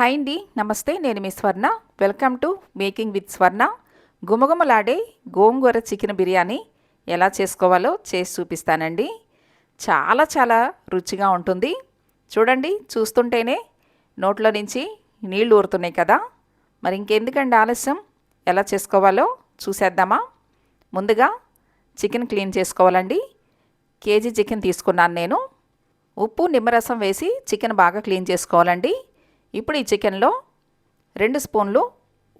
Hi అండి నమస్తే నేను మీ Swarna. Welcome to making with Swarna గుమగుమలాడే గోంగూర చికెన్ బిర్యానీ ఎలా చేసుకోవాలో చేసి చూపిస్తానండి. చాలా చాలా రుచిగా ఉంటుంది. చూడండి చూస్తుంటేనే నోట్లో నుంచి నీళ్ళు ఊరుతున్నాయి కదా. మరి ఇంకెందుకండి ఆలస్యం? ఎలా చేసుకోవాలో చూసేద్దామా? ముందుగా చికెన్ క్లీన్ చేసుకోవాలండి. కేజీ చికెన్ తీసుకున్నాను నేను. ఉప్పు నిమ్మరసం వేసి చికెన్ బాగా క్లీన్ చేసుకోవాలండి. ఇప్పుడు ఈ చికెన్లో రెండు స్పూన్లు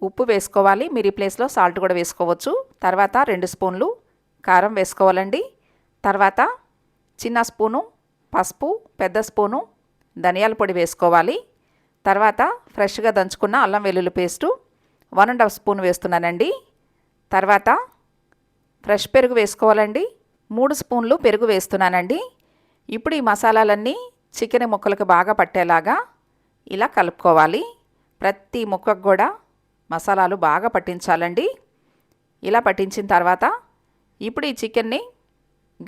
ఉప్పు వేసుకోవాలి. మీరు ఈ ప్లేస్లో సాల్ట్ కూడా వేసుకోవచ్చు. తర్వాత రెండు స్పూన్లు కారం వేసుకోవాలండి. తర్వాత చిన్న స్పూను పసుపు పెద్ద స్పూను ధనియాల పొడి వేసుకోవాలి. తర్వాత ఫ్రెష్గా దంచుకున్న అల్లం వెల్లుల్లి paste one and half spoon వేస్తున్నానండి. తర్వాత ఫ్రెష్ పెరుగు వేసుకోవాలండి. మూడు స్పూన్లు పెరుగు వేస్తున్నానండి. ఇప్పుడు ఈ మసాలాలన్నీ చికెన్ ముక్కలకు బాగా పట్టేలాగా ఇలా కలుపుకోవాలి. ప్రతి ముక్కకు కూడా మసాలాలు బాగా పట్టించాలండి. ఇలా పట్టించిన తర్వాత ఇప్పుడు ఈ చికెన్ని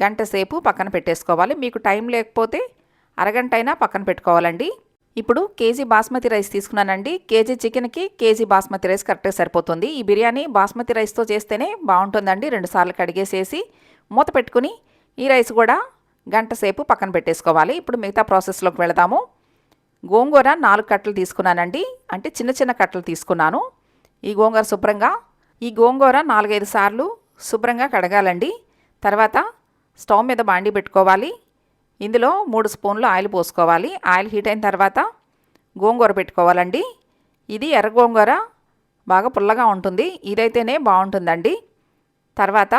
గంట సేపు పక్కన పెట్టేసుకోవాలి. మీకు టైం లేకపోతే అరగంట అయినా పక్కన పెట్టుకోవాలండి. ఇప్పుడు కేజీ బాస్మతి రైస్ తీసుకున్నానండి. కేజీ చికెన్కి కేజీ బాస్మతి రైస్ కరెక్ట్గా సరిపోతుంది. ఈ బిర్యానీ బాస్మతి రైస్తో చేస్తేనే బాగుంటుందండి. రెండుసార్లు కడిగేసేసి మూత పెట్టుకుని ఈ రైస్ కూడా గంట సేపు పక్కన పెట్టేసుకోవాలి. ఇప్పుడు మిగతా ప్రాసెస్లోకి వెళదాము. గోంగూర నాలుగు కట్టలు తీసుకున్నానండి. అంటే చిన్న చిన్న కట్టలు తీసుకున్నాను. ఈ గోంగూర శుభ్రంగా ఈ గోంగూర నాలుగైదు సార్లు శుభ్రంగా కడగాలండి. తర్వాత స్టవ్ మీద బాండి పెట్టుకోవాలి. ఇందులో మూడు స్పూన్లు ఆయిల్ పోసుకోవాలి. ఆయిల్ హీట్ అయిన తర్వాత గోంగూర పెట్టుకోవాలండి. ఇది ఎర్ర గోంగూర బాగా పుల్లగా ఉంటుంది. ఇదైతేనే బాగుంటుందండి. తర్వాత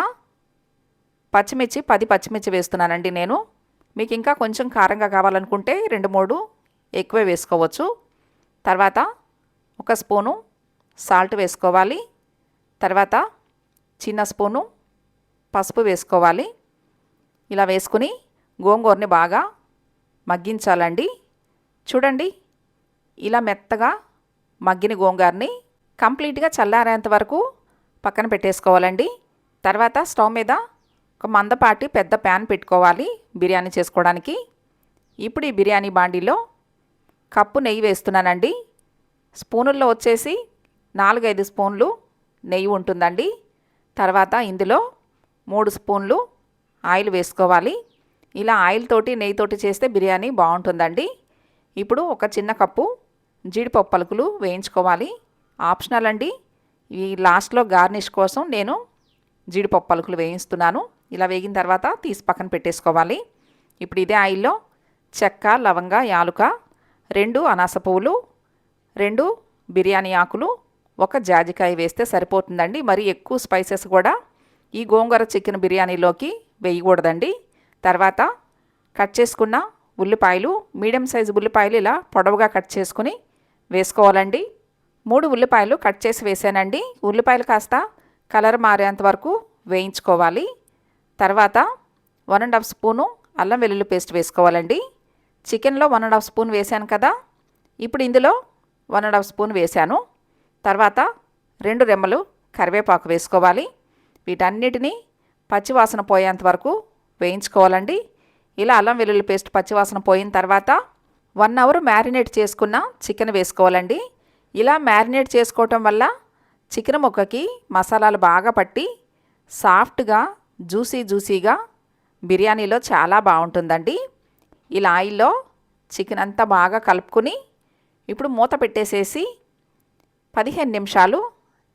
పచ్చిమిర్చి పది పచ్చిమిర్చి వేస్తున్నానండి నేను. మీకు ఇంకా కొంచెం కారంగా కావాలనుకుంటే రెండు మూడు ఎక్కువే వేసుకోవచ్చు. తర్వాత ఒక స్పూను సాల్ట్ వేసుకోవాలి. తర్వాత చిన్న స్పూను పసుపు వేసుకోవాలి. ఇలా వేసుకుని గోంగూరని బాగా మగ్గించాలండి. చూడండి ఇలా మెత్తగా మగ్గిన గోంగూరని కంప్లీట్గా చల్లారేంత వరకు పక్కన పెట్టేసుకోవాలండి. తర్వాత స్టవ్ మీద ఒక మందపాటి పెద్ద ప్యాన్ పెట్టుకోవాలి బిర్యానీ చేసుకోవడానికి. ఇప్పుడు ఈ బిర్యానీ బాండీలో కప్పు నెయ్యి వేస్తున్నానండి. స్పూనుల్లో వచ్చేసి నాలుగైదు స్పూన్లు నెయ్యి ఉంటుందండి. తర్వాత ఇందులో మూడు స్పూన్లు ఆయిల్ వేసుకోవాలి. ఇలా ఆయిల్ తోటి నెయ్యితోటి చేస్తే బిర్యానీ బాగుంటుందండి. ఇప్పుడు ఒక చిన్న కప్పు జీడిపప్పు పలుకులు వేయించుకోవాలి. ఆప్షనల్ అండి. ఈ లాస్ట్లో గార్నిష్ కోసం నేను జీడిపప్పు పలుకులు వేయిస్తున్నాను. ఇలా వేగిన తర్వాత తీసి పక్కన పెట్టేసుకోవాలి. ఇప్పుడు ఇదే ఆయిల్లో చెక్క లవంగ యాలుక రెండు అనాస పువ్వులు రెండు బిర్యానీ ఆకులు ఒక జాజికాయ వేస్తే సరిపోతుందండి. మరి ఎక్కువ స్పైసెస్ కూడా ఈ గోంగూర చికెన్ బిర్యానీలోకి వేయకూడదండి. తర్వాత కట్ చేసుకున్న ఉల్లిపాయలు మీడియం సైజు ఉల్లిపాయలు ఇలా పొడవుగా కట్ చేసుకుని వేసుకోవాలండి. మూడు ఉల్లిపాయలు కట్ చేసి వేసానండి. ఉల్లిపాయలు కాస్త కలర్ మారేంత వరకు వేయించుకోవాలి. తర్వాత వన్ అండ్ హాఫ్ స్పూను అల్లం వెల్లుల్లి పేస్ట్ వేసుకోవాలండి. చికెన్లో వన్ అండ్ హాఫ్ స్పూన్ వేసాను కదా. ఇప్పుడు ఇందులో వన్ అండ్ హాఫ్ స్పూన్ వేసాను తర్వాత రెండు రెమ్మలు కరివేపాకు వేసుకోవాలి. వీటన్నిటినీ పచ్చివాసన పోయేంత వరకు వేయించుకోవాలండి. ఇలా అల్లం వెల్లుల్లి పేస్ట్ పచ్చివాసన పోయిన తర్వాత వన్ అవర్ మ్యారినేట్ చేసుకున్న చికెన్ వేసుకోవాలండి. ఇలా మ్యారినేట్ చేసుకోవటం వల్ల చికెన్ ముక్కకి మసాలాలు బాగా పట్టి సాఫ్ట్గా జ్యూసీ జ్యూసీగా బిర్యానీలో చాలా బాగుంటుందండి. ఇలా ఆయిల్లో చికెన్ అంతా బాగా కలుపుకుని ఇప్పుడు మూత పెట్టేసేసి పదిహేను నిమిషాలు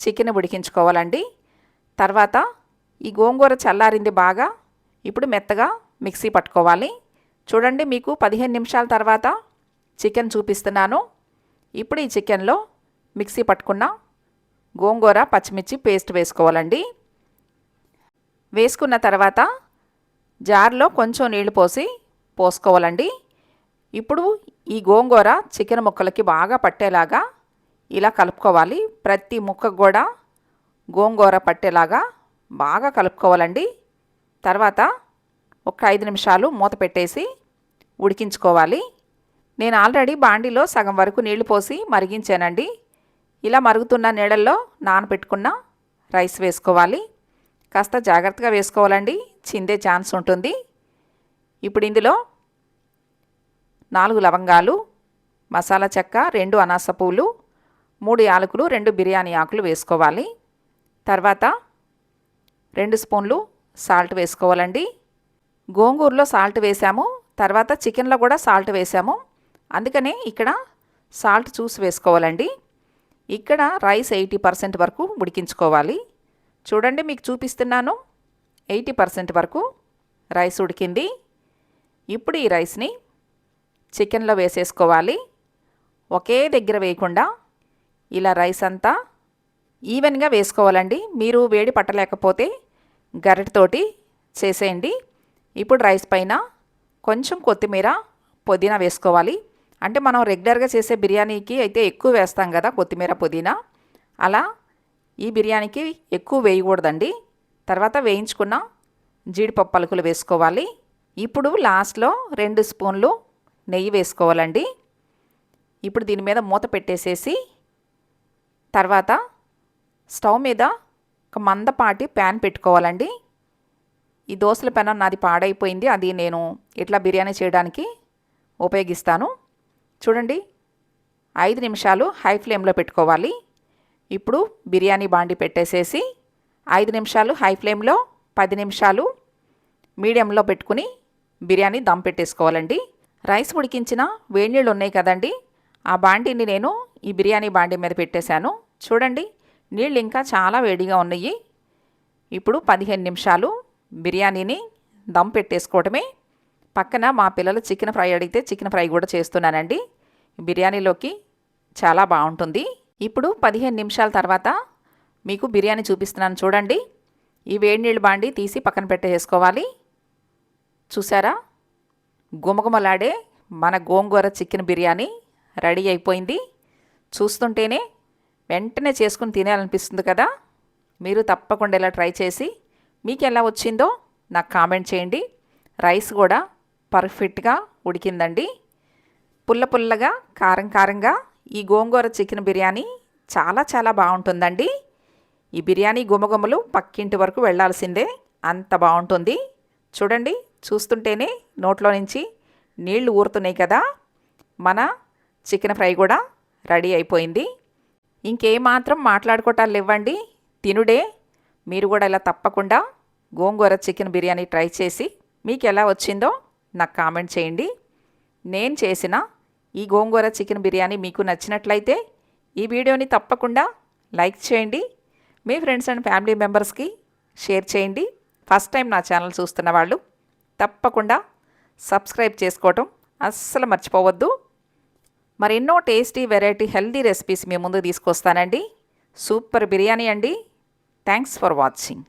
చికెన్ ఉడికించుకోవాలండి. తర్వాత ఈ గోంగూర చల్లారింది బాగా ఇప్పుడు మెత్తగా మిక్సీ పట్టుకోవాలి. చూడండి మీకు పదిహేను నిమిషాల తర్వాత చికెన్ చూపిస్తున్నాను. ఇప్పుడు ఈ చికెన్లో మిక్సీ పట్టుకున్న గోంగూర పచ్చిమిర్చి పేస్ట్ వేసుకోవాలండి. వేసుకున్న తర్వాత జార్లో కొంచెం నీళ్ళు పోసి పోసుకోవాలండి. ఇప్పుడు ఈ గోంగూర చికెన్ ముక్కలకి బాగా పట్టేలాగా ఇలా కలుపుకోవాలి. ప్రతి ముక్కకు కూడా గోంగూర పట్టేలాగా బాగా కలుపుకోవాలండి. తర్వాత ఒక ఐదు నిమిషాలు మూత పెట్టేసి ఉడికించుకోవాలి. నేను ఆల్రెడీ బాండీలో సగం వరకు నీళ్ళు పోసి మరిగించానండి. ఇలా మరుగుతున్న నీళ్ళల్లో నానబెట్టుకున్న రైస్ వేసుకోవాలి. కాస్త జాగ్రత్తగా వేసుకోవాలండి. చిందే ఛాన్స్ ఉంటుంది. ఇప్పుడు ఇందులో నాలుగు లవంగాలు మసాలా చెక్క రెండు అనాస పూలు మూడు యాలకులు రెండు బిర్యానీ ఆకులు వేసుకోవాలి. తర్వాత రెండు స్పూన్లు సాల్ట్ వేసుకోవాలండి. గోంగూరలో సాల్ట్ వేసాము తర్వాత చికెన్లో కూడా సాల్ట్ వేసాము. అందుకనే ఇక్కడ సాల్ట్ చూసి వేసుకోవాలండి. ఇక్కడ రైస్ ఎయిటీ పర్సెంట్ వరకు ఉడికించుకోవాలి. చూడండి మీకు చూపిస్తున్నాను. ఎయిటీ పర్సెంట్ వరకు రైస్ ఉడికింది. ఇప్పుడు ఈ రైస్ని చికెన్లో వేసేసుకోవాలి. ఒకే దగ్గర వేయకుండా ఇలా రైస్ అంతా ఈవెన్గా వేసుకోవాలండి. మీరు వేడి పట్టలేకపోతే గరిటతోటి చేసేయండి. ఇప్పుడు రైస్ పైన కొంచెం కొత్తిమీర పుదీనా వేసుకోవాలి. అంటే మనం రెగ్యులర్గా చేసే బిర్యానీకి అయితే ఎక్కువ వేస్తాం కదా కొత్తిమీర పుదీనా. అలా ఈ బిర్యానీకి ఎక్కువ వేయకూడదండి. తర్వాత వేయించుకున్న జీడిపప్పు పలుకులు వేసుకోవాలి. ఇప్పుడు లాస్ట్లో రెండు స్పూన్లు నెయ్యి వేసుకోవాలండి. ఇప్పుడు దీని మీద మూత పెట్టేసేసి తర్వాత స్టవ్ మీద ఒక మందపాటి ప్యాన్ పెట్టుకోవాలండి. ఈ దోశల పెన నాది పాడైపోయింది అది నేను ఇట్లా బిర్యానీ చేయడానికి ఉపయోగిస్తాను. చూడండి ఐదు నిమిషాలు హై ఫ్లేమ్లో పెట్టుకోవాలి. ఇప్పుడు బిర్యానీ బాండి పెట్టేసేసి ఐదు నిమిషాలు హై ఫ్లేమ్లో పది నిమిషాలు మీడియంలో పెట్టుకుని బిర్యానీ దమ్ పెట్టేసుకోవాలండి. రైస్ ఉడికించిన వేడినీళ్ళు ఉన్నాయి కదండి. ఆ బాండీని నేను ఈ బిర్యానీ బాండీ మీద పెట్టేశాను. చూడండి నీళ్ళు ఇంకా చాలా వేడిగా ఉన్నాయి. ఇప్పుడు పదిహేను నిమిషాలు బిర్యానీని దమ్ పెట్టేసుకోవటమే. పక్కన మా పిల్లలు చికెన్ ఫ్రై అడిగితే చికెన్ ఫ్రై కూడా చేస్తున్నానండి. బిర్యానీలోకి చాలా బాగుంటుంది. ఇప్పుడు పదిహేను నిమిషాల తర్వాత మీకు బిర్యానీ చూపిస్తున్నాను చూడండి. ఈ వేడి నీళ్ళు బాండి తీసి పక్కన పెట్టేసుకోవాలి. చూసారా? గుమగుమలాడే మన గోంగూర చికెన్ బిర్యానీ రెడీ అయిపోయింది. చూస్తుంటేనే వెంటనే చేసుకుని తినాలనిపిస్తుంది కదా. మీరు తప్పకుండా ఇలా ట్రై చేసి మీకు ఎలా వచ్చిందో నాకు కామెంట్ చేయండి. రైస్ కూడా పర్ఫెక్ట్గా ఉడికిందండి. పుల్ల పుల్లగా కారం కారంగా ఈ గోంగూర చికెన్ బిర్యానీ చాలా చాలా బాగుంటుందండి. ఈ బిర్యానీ గుమగుమలు పక్కింటి వరకు వెళ్ళాల్సిందే అంత బాగుంటుంది. చూడండి చూస్తుంటేనే నోట్లో నుంచి నీళ్ళు ఊరుతున్నాయి కదా. మన చికెన్ ఫ్రై కూడా రెడీ అయిపోయింది. ఇంకేమాత్రం మాట్లాడుకోవటాలు ఇవ్వండి తినుడే. మీరు కూడా ఇలా తప్పకుండా గోంగూర చికెన్ బిర్యానీ ట్రై చేసి మీకు ఎలా వచ్చిందో నాకు కామెంట్ చేయండి. నేను చేసిన ఈ గోంగూర చికెన్ బిర్యానీ మీకు నచ్చినట్లయితే ఈ వీడియోని తప్పకుండా లైక్ చేయండి. మీ ఫ్రెండ్స్ అండ్ ఫ్యామిలీ మెంబర్స్కి షేర్ చేయండి. ఫస్ట్ టైం నా ఛానల్ చూస్తున్న వాళ్ళు తప్పకుండా సబ్స్క్రైబ్ చేసుకోవటం అస్సలు మర్చిపోవద్దు. మరెన్నో టేస్టీ వెరైటీ హెల్దీ రెసిపీస్ మీ ముందు తీసుకొస్తానండి. సూపర్ బిర్యానీ అండి. Thanks for watching.